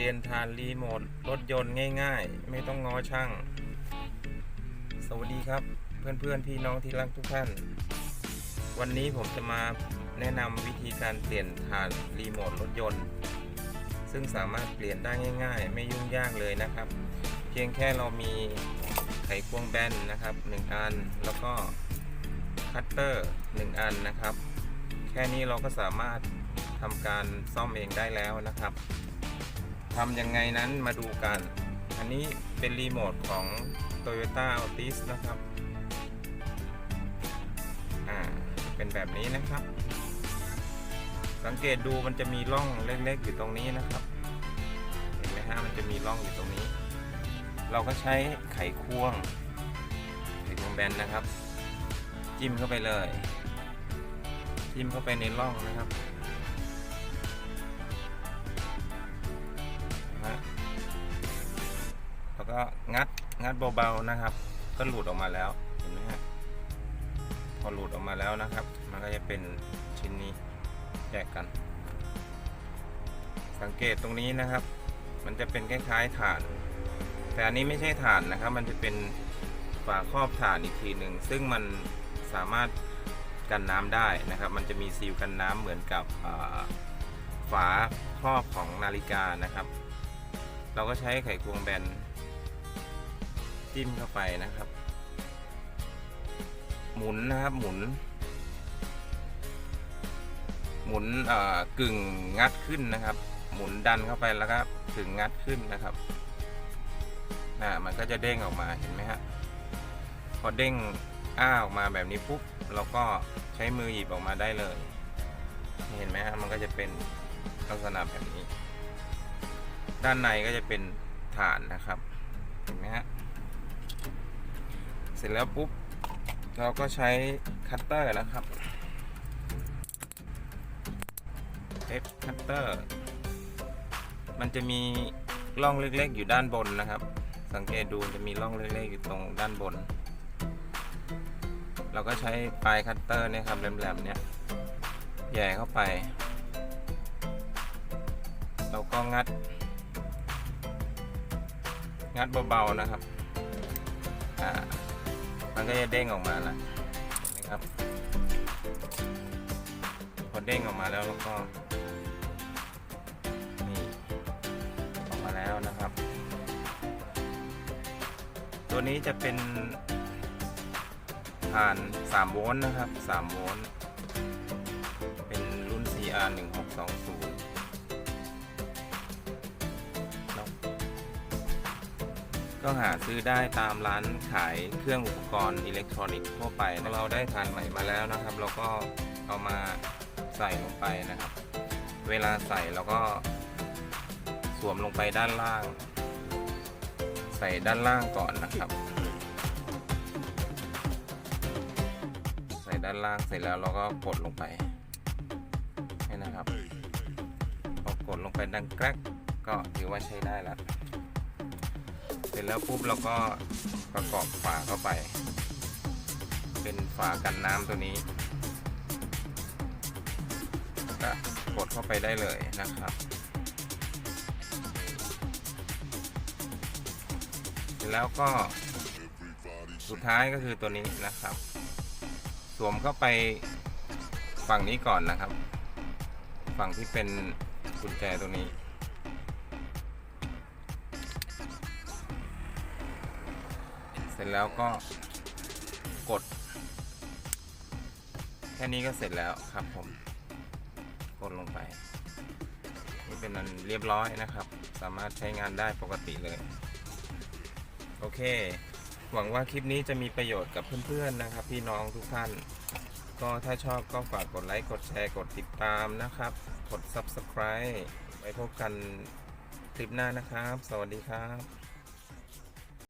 เรียนทานรีโมทรถยนต์ง่ายๆ ไม่ต้องง้อช่าง สวัสดีครับ เพื่อนๆ พี่น้องที่รักทุกท่าน วันนี้ผมจะมาแนะนำวิธีการเปลี่ยนทานรีโมทรถยนต์ ซึ่งสามารถเปลี่ยนได้ง่าย ๆ ไม่ยุ่งยากเลยนะครับ เพียงแค่เรามีไขควงแบนนะครับ1อันแล้วก็คัตเตอร์1อันนะครับ แค่นี้เราก็สามารถทำการซ่อมเองได้แล้วนะครับ ทำยังไงนั้นมาดูกัน อันนี้เป็นรีโมทของ Toyota Altis นะครับ อ่า เป็นแบบนี้นะครับ สังเกตดูมันจะมีร่องเล็กๆอยู่ตรงนี้นะครับ เห็นไหมฮะมันจะมีร่องอยู่ตรงนี้ เราก็ใช้ไขควง ไขควงแบนนะครับ จิ้มเข้าไปเลย จิ้มเข้าไปในร่องนะครับ ก็งัดงัดเบาๆนะครับ ก็หลุดออกมาแล้วเห็นไหมฮะพอหลุดออกมาแล้วนะครับ มันก็จะเป็นชิ้นนี้แยกกัน สังเกตตรงนี้นะครับ มันจะเป็นคล้ายๆฐาน แต่อันนี้ไม่ใช่ฐานนะครับ มันจะเป็นฝาครอบฐานอีกทีหนึ่งซึ่งมันสามารถกันน้ำได้นะครับ มันจะมีซีลกันน้ำเหมือนกับฝาครอบของนาฬิกานะครับ เราก็ใช้ไขควงแบน จิ้มเข้าไปนะครับ หมุนนะครับหมุน หมุนเอ่อกึ่งงัดขึ้นนะครับ หมุนดันเข้าไปแล้วก็ถึงงัดขึ้นนะครับนะมันก็จะเด้งออกมาเห็นไหมฮะพอเด้งอ้าออกมาแบบนี้ปุ๊บเราก็ใช้มือหยิบออกมาได้เลย เห็นไหมฮะมันก็จะเป็นลักษณะแบบนี้ ด้านในก็จะเป็นฐานนะครับ เห็นไหมฮะ เสร็จแล้วปุ๊บ เราก็ใช้คัตเตอร์นะครับเทปคัตเตอร์มันจะมีร่องเล็กๆ อยู่ด้านบนนะครับ สังเกตดูจะมีร่องเล็กๆ อยู่ตรงด้านบน เราก็ใช้ปลายคัตเตอร์เนี่ยครับแหลมๆเนี่ยแย่เข้าไป เราก็งัด งัดเบาๆนะครับ อ่า มันก็จะเด้งออกมาล้วเห็นไหมครับพอเด้งออกมาแล้วเราก็นี่ออกมาแล้วนะครับ ตัวนี้จะเป็นผ่าน 3 โวลต์นะครับ 3 โวลต์เป็นรุ่น CR 1620 ก็หาซื้อได้ตามร้านขายเครื่องอุปกรณ์อิเล็กทรอนิกส์ทั่วไปนะเราได้ทานใหม่มาแล้วนะครับ เราก็เอามาใส่ลงไปนะครับ เวลาใส่เราก็สวมลงไปด้านล่าง ใส่ด้านล่างก่อนนะครับ ใส่ด้านล่างเสร็จแล้วเราก็กดลงไปนี่นะครับพอกดลงไปดังแกรกก็ถือว่าใช้ได้แล้ว ร็จแล้วปุ๊บเราก็ประกอบฝาเข้าไป เป็นฝากันน้ำตัวนี้ ก็กดเข้าไปได้เลยนะครับ เสร็จแล้วก็สุดท้ายก็คือตัวนี้นะครับ สวมเข้าไปฝั่งนี้ก่อนนะครับ ฝั่งที่เป็นกุญแจตัวนี้ สร็จแล้วก็กด แค่นี้ก็เสร็จแล้วครับผม กดลงไป นี่เป็นอันเรียบร้อยนะครับ สามารถใช้งานได้ปกติเลย โอเค หวังว่าคลิปนี้จะมีประโยชน์กับเพื่อนๆนะครับ พี่น้องทุกท่าน ก็ถ้าชอบก็ฝากกดไลค์ กดแชร์ กดติดตามนะครับ กด Subscribe ไว้พบกันคลิปหน้านะครับ สวัสดีครับ